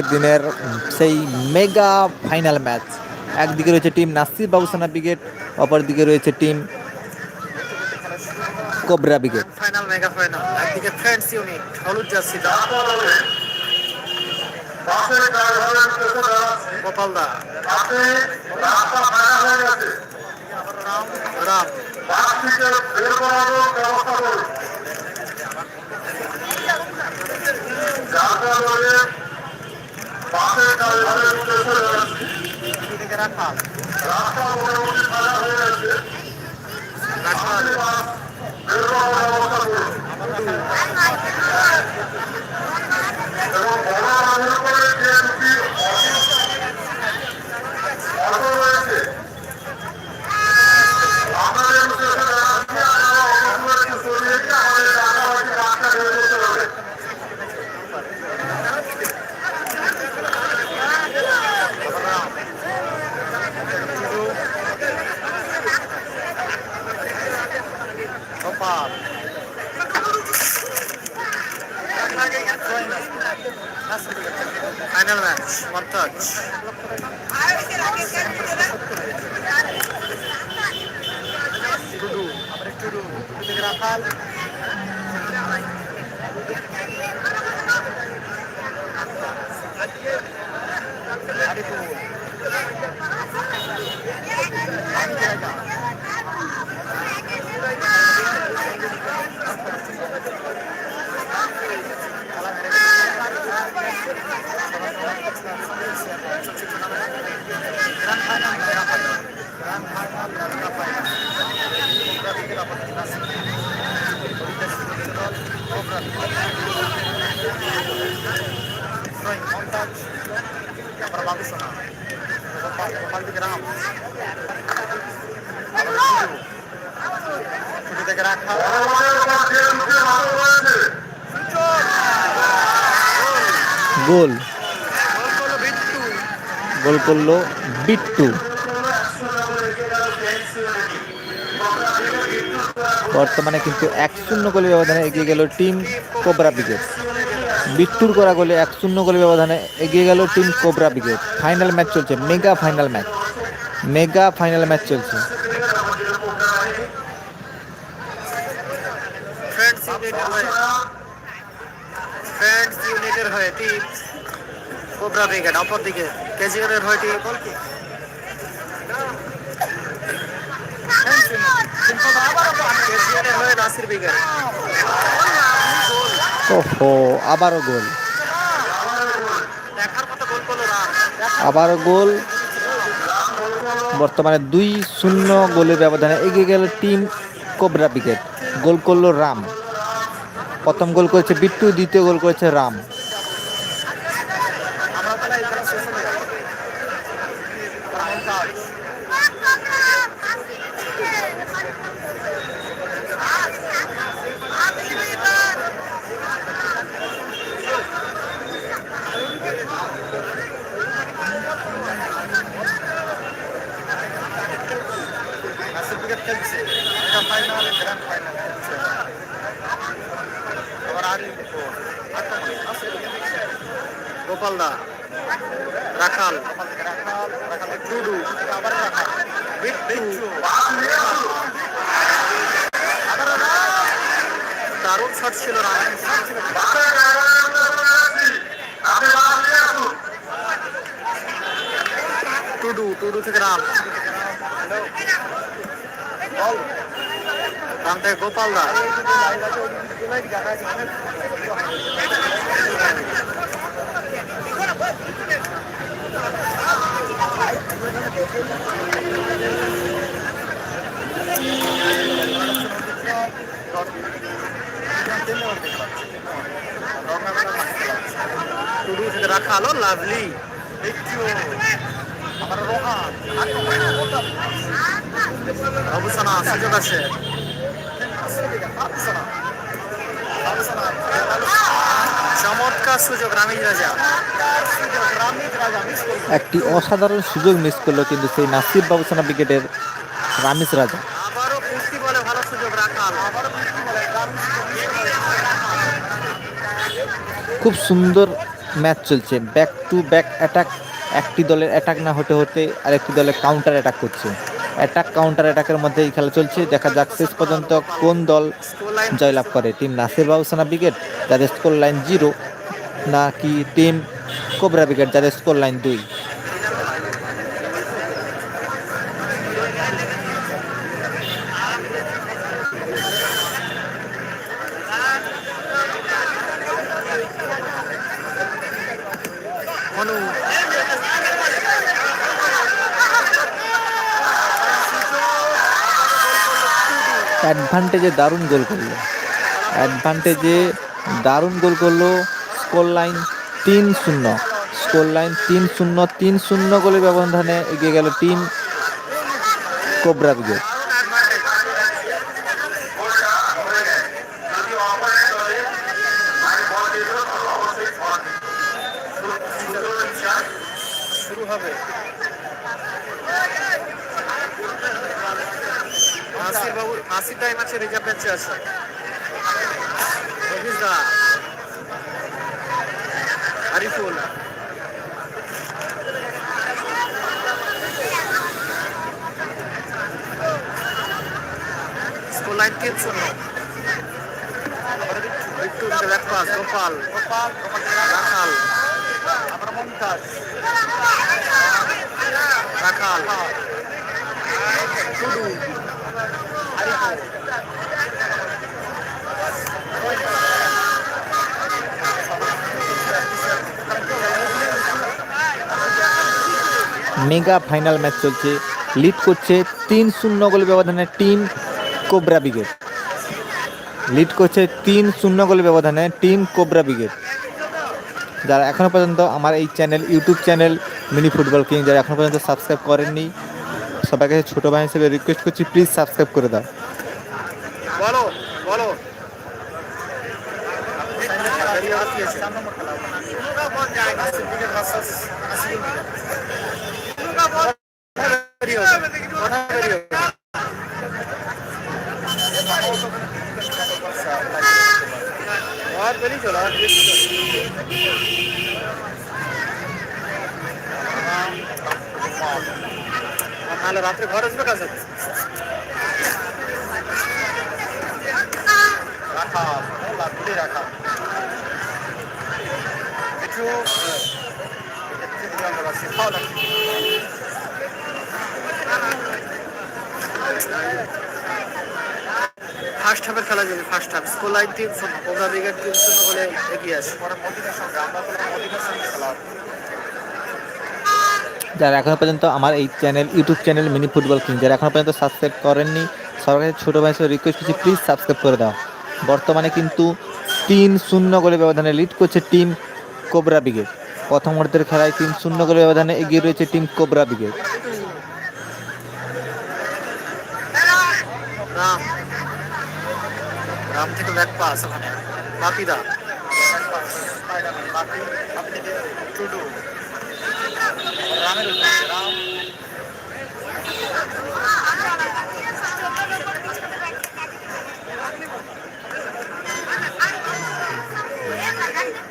আজকের দিনের সেই মেগা ফাইনাল ম্যাচ। একদিকে রয়েছে টিম নাসির বাবুসানা ব্রিগেড অপরদিকে রয়েছে team Cobra Brigade. Final mega final. একদিকে ফ্রেন্ডস ইউনিট হলুদ জার্সি দা। গোপাল দা। রাম। এদিকে রাখা হয়ে Gopal final match one touch Tudu আবার টুডু টুডু থেকে রাখাল আরিফুল আমরা বাবুসোনা গোপাল গোপাল দিকে রাম ছুটি থেকে রাখা গোল। গোল করল বিট্টু। বর্তমানে কিন্তু এক শূন্য গোলের ব্যবধানে এগিয়ে গেল টিম কোবরা ব্রিগেড। বিট্টুর করা গোলে এক শূন্য গোলের ব্যবধানে এগিয়ে গেল team Cobra Brigade. Final match চলছে, mega final match. Mega final match চলছে। কোবরা ব্রিগেড অপর দিকে কেজিআরের হয়ে টিম গোলকি কেজিআরের হয়ে নাসির ব্রিগেড ওহো আবারও গোল। আবারও গোল। বর্তমানে দুই শূন্য গোলের ব্যবধানে এগিয়ে গেল টিম কোবরা ব্রিগেড গোল করল রাম। প্রথম গোল করেছে বিট্টু দ্বিতীয় গোল করেছে রাম আমরা তাহলে এই খেলা শেষ হয়ে গেল রাউন্ড কাজ নাসির ব্রিগেড খেলছে এটা ফাইনাল গ্র্যান্ড ফাইনাল খেলছে আবার আরিফ আক্রমণ নাসির ব্রিগেড গোপাল দা রাখাল। টুডু দারুণ শট ছিল টুডু টুডু থেকে রাম। রাম থেকে গোপাল দা টুডু থেকে রাখা আলো লাভলি অবসানা সুযোগ আছে চমৎকার সুযোগ রামিজ রাজা। রামিজ একটি অসাধারণ সুযোগ মিস করল কিন্তু সেই নাসির বাবুসানা ব্রিগেডের রামিস রাজা। আবারও কুস্তি বলে ভালো সুযোগ রাখাল। খুব সুন্দর ম্যাচ চলছে। ব্যাক টু ব্যাক অ্যাটাক একটি দলের অ্যাটাক না হতে হতে আরেকটি দলের কাউন্টার অ্যাটাক করছে। অ্যাটাক কাউন্টার অ্যাটাকের মধ্যে এই খেলা চলছে। দেখা যাক শেষ পর্যন্ত কোন দল জয়লাভ করে। Team Nasir Babusana Brigade. যাদের স্কোর লাইন জিরো নাকি টিম কোবরা ব্রিগেড যাদের স্কোর লাইন দুই? অ্যাডভান্টেজে দারুণ গোল করল। অ্যাডভান্টেজে দারুণ গোল করল। স্কোর লাইন তিন শূন্য। স্কোর লাইন তিন শূন্য তিন শূন্য গোলের ব্যবধানে এগিয়ে গেল টিম কোবরা ব্রিগেড শুরু হবে নাসির বাবু নাসির দা এই ম্যাচে রিজার্ভ বেঞ্চে আছে। দা আরিফুল লাইন শূন্য একটু ব্যাক গোপাল গোপাল। রাখাল। আবার Momtaz. Rakhal. Tudu mega final match চলছে। লিড করছে তিন শূন্য গোল ব্যবধানে টিম কোবরা ব্রিগেড। লিড করছে তিন শূন্য গোল ব্যবধানে টিম কোবরা ব্রিগেড। যারা এখনও পর্যন্ত আমার এই channel YouTube channel Mini Football King যারা এখনও পর্যন্ত সাবস্ক্রাইব করেননি সবার কাছে ছোটো ভাই হিসেবে রিকোয়েস্ট করছি প্লিজ সাবস্ক্রাইব করে দাও। বলো বলো। দেরি হবে অনেক দেরি হবে আর দেরি চলো আর দেরি নাহলে রাত্রে ঘর আসবে কাজ রাখা লাঠি রাখা কিছু ভালো লাগছে ফার্স্ট হাফের খেলা যাবে first half score line team Cobra Brigade team শূন্য বলে এগিয়ে হবে। যারা এখনও পর্যন্ত আমার এই channel YouTube channel Mini Football King যারা এখনও পর্যন্ত সাবস্ক্রাইব করেননি কাছে ছোটো ভাই রিকোয়েস্ট করছি প্লিজ সাবস্ক্রাইব করে দাও। বর্তমানে কিন্তু তিন শূন্য গোলে ব্যবধানে লিড করছে টিম কোবরা ব্রিগেড প্রথম অর্ধের খেলায় তিন শূন্য গোলে ব্যবধানে এগিয়ে রয়েছে team Cobra Brigade Ram Ram থেকে ব্যাক পাস ওখানে টুডু রামের রাম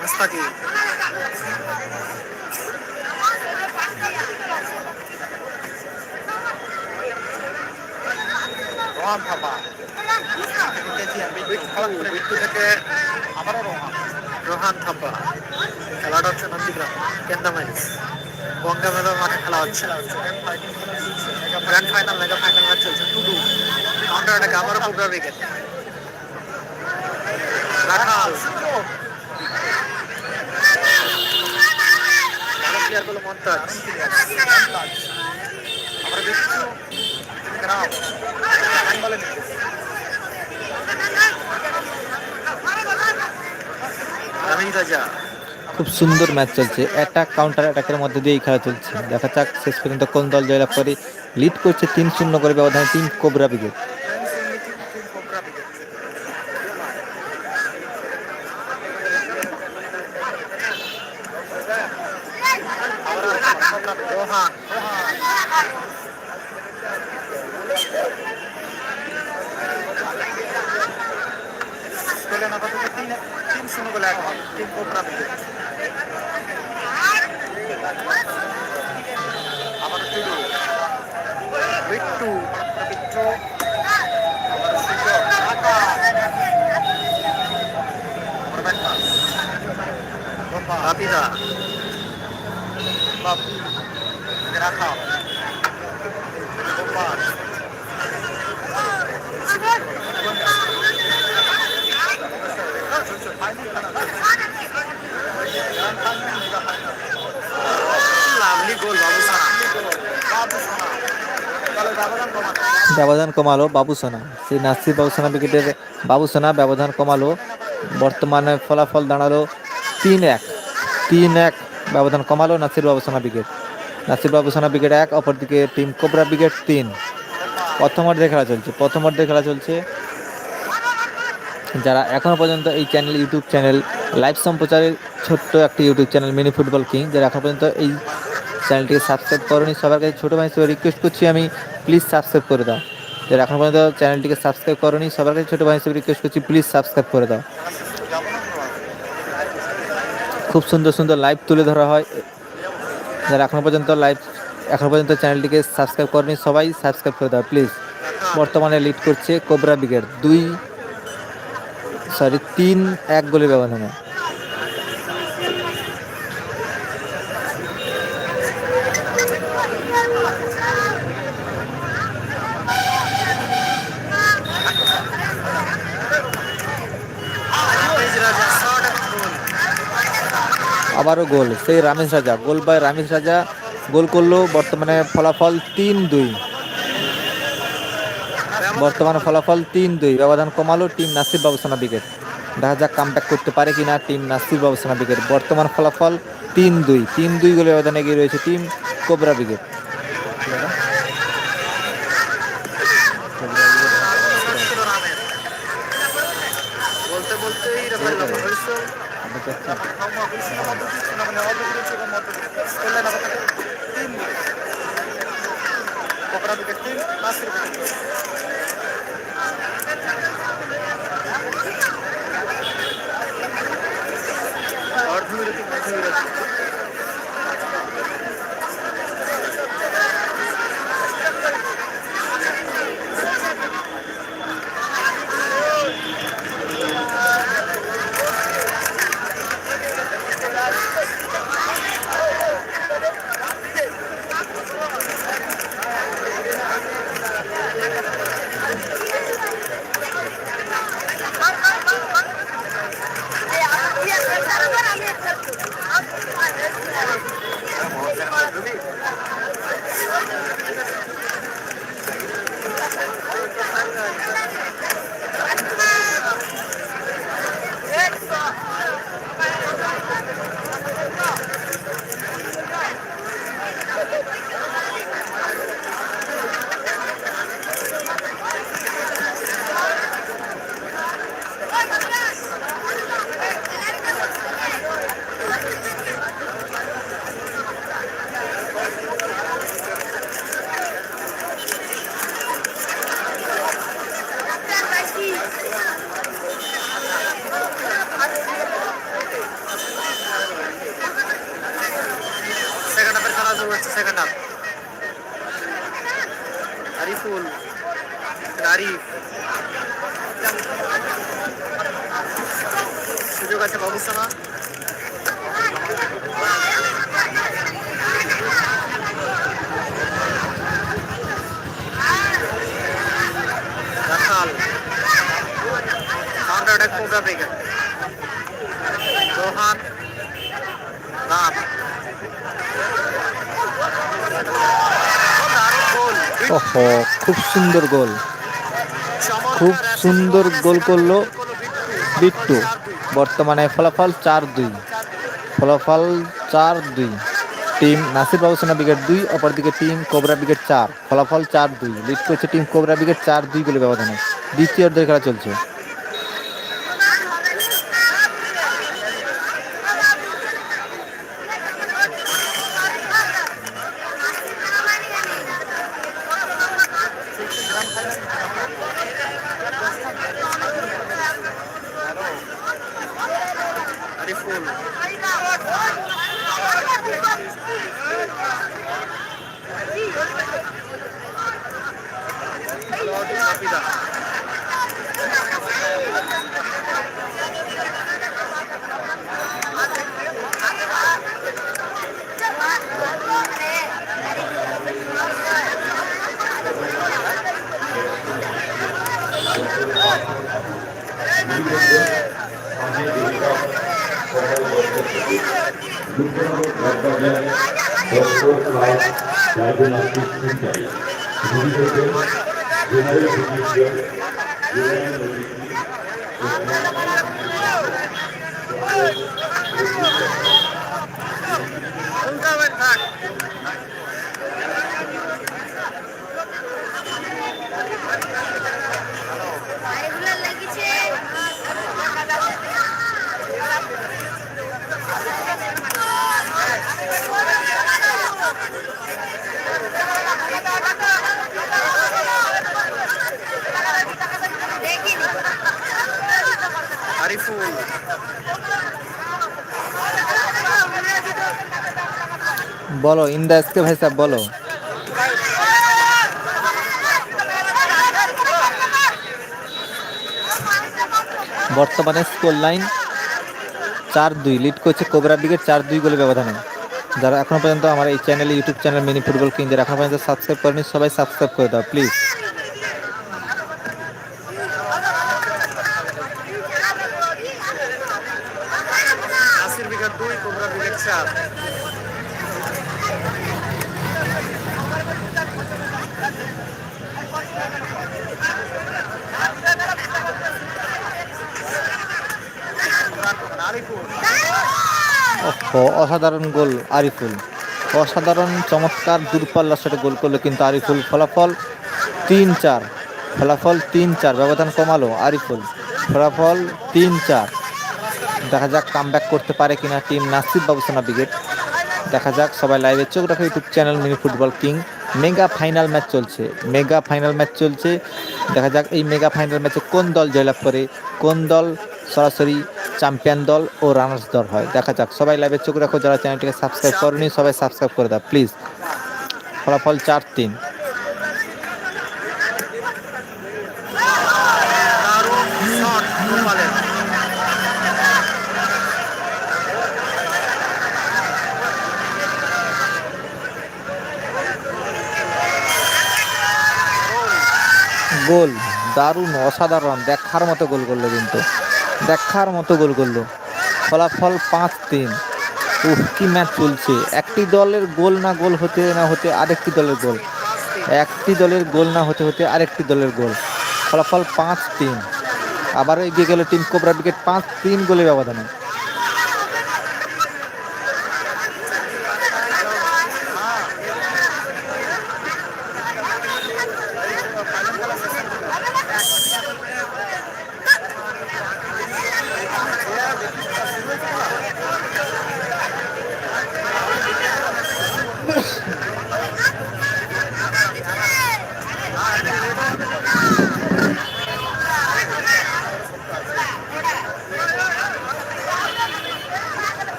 মাস্তাকি রোহান থাপা থাপা খেলাটা হচ্ছে নন্দীগ্রাম কেন্দামারি গঙ্গা খেলা হচ্ছে। Grand final mega final match চলছে। প্লেয়ারগুলো আমরা বিট্টু গ্রাম। বলেন রবি রাজা খুব সুন্দর ম্যাচ চলছে। অ্যাটাক কাউন্টার অ্যাটাকের মধ্যে দিয়ে এই খেলা চলছে। দেখা যাক শেষ পর্যন্ত কোন দল জয়লাভ করে। লিড করছে তিন শূন্য করে ব্যবধানে তিন কোবরা ব্রিগেড রোহান পেলেন আপাতত তিন তিন শূন্য বলে এখন টিম কোবরা ব্রিগেড হামিদা বাবু রাখা গোপাল লাভলি গোল বাবু সানা বাবু সানা ব্যবধান ব্যবধান কমালো সেই নাসির বাবুসোনা উইকেটের বাবুসোনা ব্যবধান কমালো। বর্তমানে ফলাফল দাঁড়াল তিন এক। তিন এক ব্যবধান কমালো, নাসির বাবুসোনা উইকেট নাসির বাবুসোনা উইকেট এক, অপরদিকে টিম কোবরা উইকেট তিন। প্রথম অর্ধে খেলা চলছে, প্রথম অর্ধে খেলা চলছে। যারা এখনও পর্যন্ত এই চ্যানেল ইউটিউব চ্যানেল লাইভ সম্প্রচারের ছোট্ট একটি YouTube channel Mini Football King যারা এখন পর্যন্ত এই চ্যানেলটিকে সাবস্ক্রাইব করনি সবার কাছে ছোটো ভাই হিসেবে রিকোয়েস্ট করছি আমি প্লিজ সাবস্ক্রাইব করে দাও। যারা এখন পর্যন্ত চ্যানেলটিকে সাবস্ক্রাইব করনি সবার কাছে ছোটো ভাই হিসেবে রিকোয়েস্ট করছি প্লিজ সাবস্ক্রাইব করে দাও। খুব সুন্দর সুন্দর লাইভ তুলে ধরা হয়। যারা এখনও পর্যন্ত লাইভ এখনও পর্যন্ত চ্যানেলটিকে সাবস্ক্রাইব করেনি, সবাই সাবস্ক্রাইব করে দাও প্লিজ বর্তমানে লিড করছে কোবরা ব্রিগেড দুই সরি তিন, এক গোলের ব্যবধানে। আবারও গোল। সেই রামেশ রাজা, গোল বাই রামেশ রাজা, গোল করল বর্তমানে ফলাফল তিন দুই। বর্তমানে ফলাফল তিন দুই। ব্যবধান কমালো টিম নাসির বাবুসানা উইকেট দেখা যাক কাম করতে পারে কিনা টিম নাসির বাবুসানা উইকেট বর্তমান ফলাফল তিন দুই। তিন দুই গোলে ব্যবধানে এগিয়ে রয়েছে টিম কোবরা উইকেট ছিল রামের বলতে বলতেই রেফারি লম্বা হয়েছে কোবরা উইকেট তিন নাসির উইকেট অর্ধবিরতি মধ্যবিরতি সেকেন্ড হাফের খেলা শুরু হচ্ছে second half Ariful Arif goal ওহো খুব সুন্দর গোল। খুব সুন্দর গোল করল বিট্টু। বর্তমানে ফলাফল চার দুই। ফলাফল চার দুই। টিম নাসির বাবুসোনা বিকেট দুই, অপরদিকে টিম কোবরা বিকেট চার। ফলাফল চার দুই। লিড করছে টিম কোবরা বিকেট চার দুই গোলে ব্যবধানে। দ্বিতীয় খেলা চলছে। রোগী হচ্ছেন জেনারেল ফিজিশিয়ান জেনারেল বলো, ইন্দা ভাই সাহেব বলো। বর্তমানে স্কোর লাইন চার দুই লিড করছে কোবরা দিকে চার দুই গোলে ব্যবধানে। যারা এখনও পর্যন্ত আমার এই চ্যানেলে, ইউটিউব চ্যানেল মিনি ফুটবল কিনতে এখনও এখনও পর্যন্ত সাবস্ক্রাইব করেনি, সবাই সাবস্ক্রাইব করে দাও প্লিজ নাসির বিঘার দুই কোবরা বিঘার চার আরিফুল ওহো, অসাধারণ গোল আরিফুল। অসাধারণ চমৎকার দূরপাল্লার সাথে গোল করল কিন্তু আরিফুল। ফলাফল তিন চার। ফলাফল তিন চার। ব্যবধান কমালো আরিফুল। ফলাফল তিন চার। দেখা যাক কাম করতে পারে কিনা টিম নাসিব বাবুসানা ব্রিগেড। দেখা যাক সবাই লাইভে চোখ রাখো YouTube channel Mini Football King mega final match চলছে। মেগা ফাইনাল ম্যাচ চলছে। দেখা যাক এই মেগা ফাইনাল ম্যাচে কোন দল জয়লাভ করে, কোন দল সরাসরি চ্যাম্পিয়ন দল ও রানার্স দল হয়। দেখা যাক। সবাই লাইভে চোখ রাখো, যারা চ্যানেলটিকে সাবস্ক্রাইব করেনি, সবাই সাবস্ক্রাইব করে দাও প্লিজ ফলাফল চার তিন। গোল। দারুণ, অসাধারণ। দেখার মতো গোল করল কিন্তু। দেখার মতো গোল করল। ফলাফল পাঁচ তিন উফ, কি ম্যাচ চলছে। একটি দলের গোল না গোল হতে না হতে আরেকটি দলের গোল। একটি দলের গোল না হতে হতে আরেকটি দলের গোল। ফলাফল পাঁচ তিন আবারও এগিয়ে গেল টিম কোবরা উইকেট। পাঁচ তিন গোলে ব্যবধানে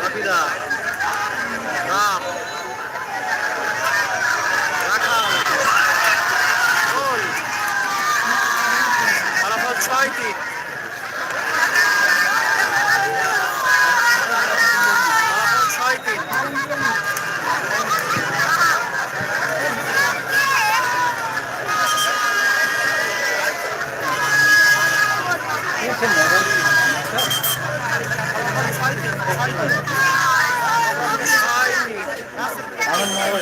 রবিদা রাম রাখাল গোল ফলাফল ছয় তিন ফলাফল ছয় তিন ছয় তিন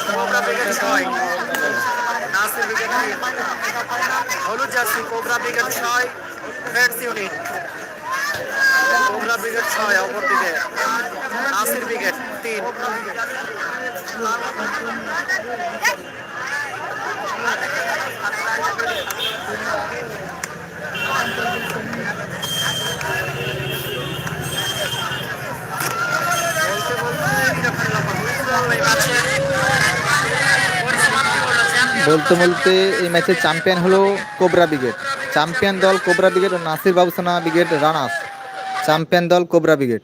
কোবরা ব্রিগেড ছয় নাসির ব্রিগেড তিন জার্সি, কোবরা ব্রিগেড ছয় ফ্রেন্ডস ইউনিট কোবরা ব্রিগেড ছয় অপরদিকে নাসির ব্রিগেড তিন। বলতে বলতে যখন লম্বা এই ম্যাচের পরিসমাপ্তি হলো চ্যাম্পিয়ন বলতে বলতে এই ম্যাচের চ্যাম্পিয়ন হলো কোবরা ব্রিগেড। চ্যাম্পিয়ন দল কোবরা ব্রিগেড ও Nasir Babusana Brigade runners. Champion দল কোবরা ব্রিগেড।